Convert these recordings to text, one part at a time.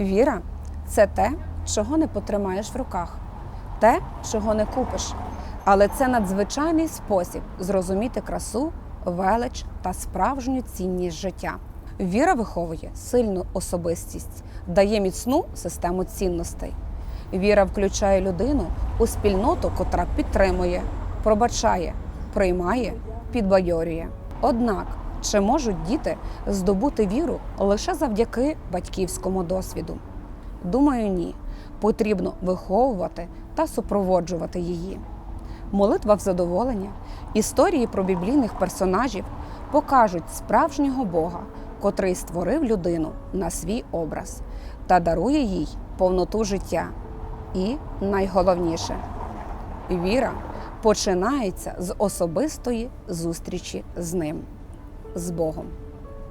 Віра це те, чого не потримаєш в руках, те, чого не купиш. Але це надзвичайний спосіб зрозуміти красу, велич та справжню цінність життя. Віра виховує сильну особистість, дає міцну систему цінностей. Віра включає людину у спільноту, котра підтримує, пробачає, приймає, підбадьорює. Однак, чи можуть діти здобути віру лише завдяки батьківському досвіду? Думаю, ні. Потрібно виховувати та супроводжувати її. Молитва в задоволення, історії про біблійних персонажів покажуть справжнього Бога, котрий створив людину на свій образ та дарує їй повноту життя. І найголовніше віра починається з особистої зустрічі з ним, з Богом.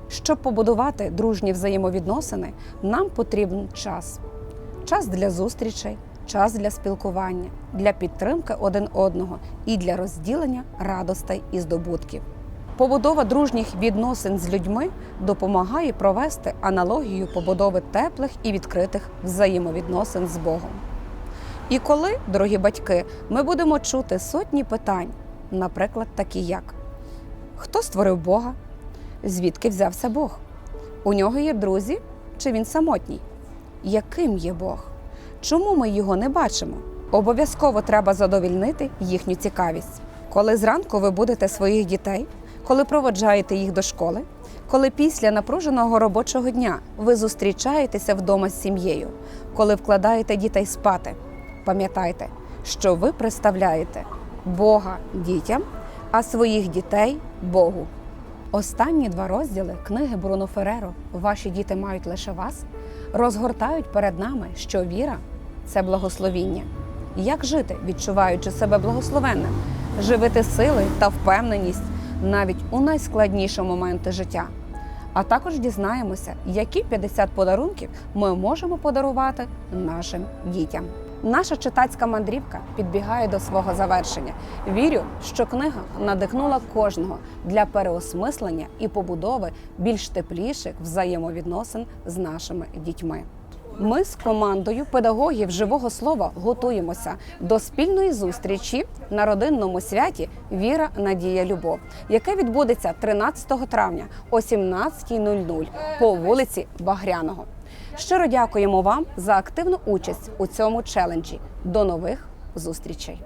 Щоб побудувати дружні взаємовідносини, нам потрібен час. Час для зустрічей, час для спілкування, для підтримки один одного і для розділення радостей і здобутків. Побудова дружніх відносин з людьми допомагає провести аналогію побудови теплих і відкритих взаємовідносин з Богом. І коли, дорогі батьки, ми будемо чути сотні питань, наприклад, такі як: Хто створив Бога? Звідки взявся Бог? У нього є друзі чи він самотній? Яким є Бог? Чому ми його не бачимо? Обов'язково треба задовільнити їхню цікавість. Коли зранку ви будете своїх дітей, коли проводжаєте їх до школи, коли після напруженого робочого дня ви зустрічаєтеся вдома з сім'єю, коли вкладаєте дітей спати, пам'ятайте, що ви представляєте Бога дітям, а своїх дітей Богу. Останні два розділи книги Бруно Фереро Ваші діти мають лише вас розгортають перед нами, що віра це благословіння. Як жити, відчуваючи себе благословенним, живити сили та впевненість навіть у найскладніші моменти життя. А також дізнаємося, які 50 подарунків ми можемо подарувати нашим дітям. Наша читацька мандрівка підбігає до свого завершення. Вірю, що книга надихнула кожного для переосмислення і побудови більш тепліших взаємовідносин з нашими дітьми. Ми з командою педагогів живого слова готуємося до спільної зустрічі на родинному святі Віра, Надія, Любов, яке відбудеться 13 травня о 17.00 по вулиці Багряного. Щиро дякуємо вам за активну участь у цьому челенджі. До нових зустрічей!